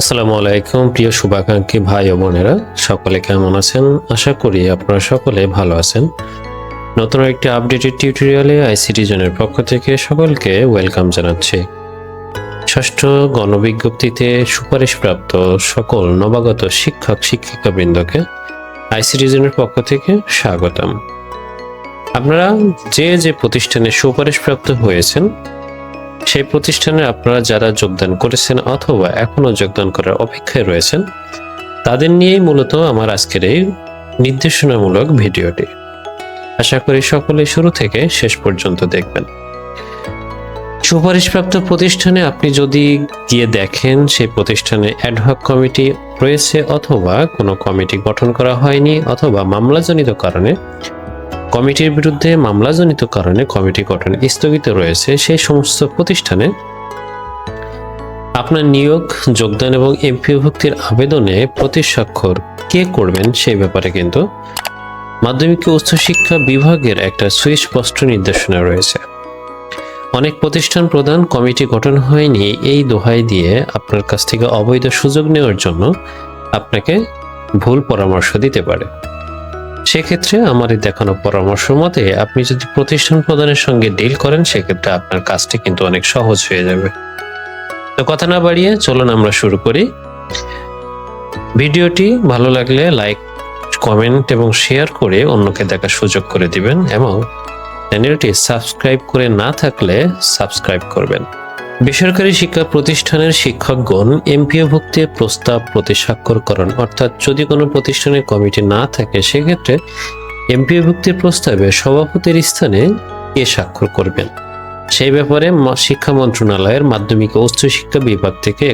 আসসালামু আলাইকুম, প্রিয় শুভাকাঙ্ক্ষী ভাই ও বোনেরা। সকলে কেমন আছেন? আশা করি আপনারা সকলে ভালো আছেন। নতুন একটি আপডেটেড টিউটোরিয়ালে আইসিটি জনের পক্ষ থেকে সকলকে ওয়েলকাম জানাচ্ছি। ষষ্ঠ গণবিজ্ঞপ্তিতে সুপারিশপ্রাপ্ত সকল নবাগত শিক্ষক, শিক্ষিকাবৃন্দকে আইসিটি জনের পক্ষ থেকে স্বাগতম। আপনারা যে যে প্রতিষ্ঠানে সুপারিশপ্রাপ্ত হয়েছেন সেই প্রতিষ্ঠানে আপনারা যারা যোগদান করেছেন অথবা এখনও যোগদান করার অপেক্ষায় রয়েছেন, তাদের নিয়েই মূলত আমার আজকের এই নির্দেশনামূলক ভিডিওটি। আশা করি সকলে শুরু থেকে শেষ পর্যন্ত দেখবেন। সুপারিশপ্রাপ্ত প্রতিষ্ঠানে আপনি যদি গিয়ে দেখেন সেই প্রতিষ্ঠানে অ্যাডহক কমিটি রয়েছে অথবা কোনো কমিটি গঠন করা হয়নি অথবা মামলাজনিত কারণে কমিটির বিরুদ্ধে মামলাজনিত কারণে কমিটি গঠন স্থগিত রয়েছে সেই সমস্ত প্রতিষ্ঠানে। আপনার নিয়োগ, যোগদান এবং এমপিভুক্তির আবেদনে প্রতি স্বাক্ষর কে করবেন সেই ব্যাপারে কিন্তু মাধ্যমিক ও উচ্চশিক্ষা বিভাগের একটা সুস্পষ্ট নির্দেশনা রয়েছে। অনেক প্রতিষ্ঠান প্রধান কমিটি গঠন হয়নি এই দোহাই দিয়ে আপনার কাছ থেকে অবৈধ সুযোগ নেওয়ার জন্য আপনাকে ভুল পরামর্শ দিতে পারে। সেক্ষেত্রে এই দেখানো পরামর্শ মতে আপনি যদি প্রতিষ্ঠান প্রদানের সঙ্গে ডিল করেন, সেক্ষেত্রে আপনার কাজটি কিন্তু অনেক সহজ হয়ে যাবে। তো কথা না বাড়িয়ে চলুন আমরা শুরু করি। ভিডিওটি ভালো লাগলে লাইক কমেন্ট এবং শেয়ার করে অন্যকে দেখার সুযোগ করে দিবেন এবং চ্যানেলটি সাবস্ক্রাইব করে না থাকলে সাবস্ক্রাইব করবেন। বেসরকারি শিক্ষা প্রতিষ্ঠানের শিক্ষকগণ এমপিও এমপিওভুক্তির প্রস্তাব প্রতি স্বাক্ষর করেন। অর্থাৎ যদি কোনো প্রতিষ্ঠানের কমিটি না থাকে, সেক্ষেত্রে এমপিও এমপিওভুক্তির প্রস্তাবে সভাপতির স্থানে কে স্বাক্ষর করবেন। সেই ব্যাপারে শিক্ষা মন্ত্রণালয়ের মাধ্যমিক ও উচ্চশিক্ষা বিভাগ থেকে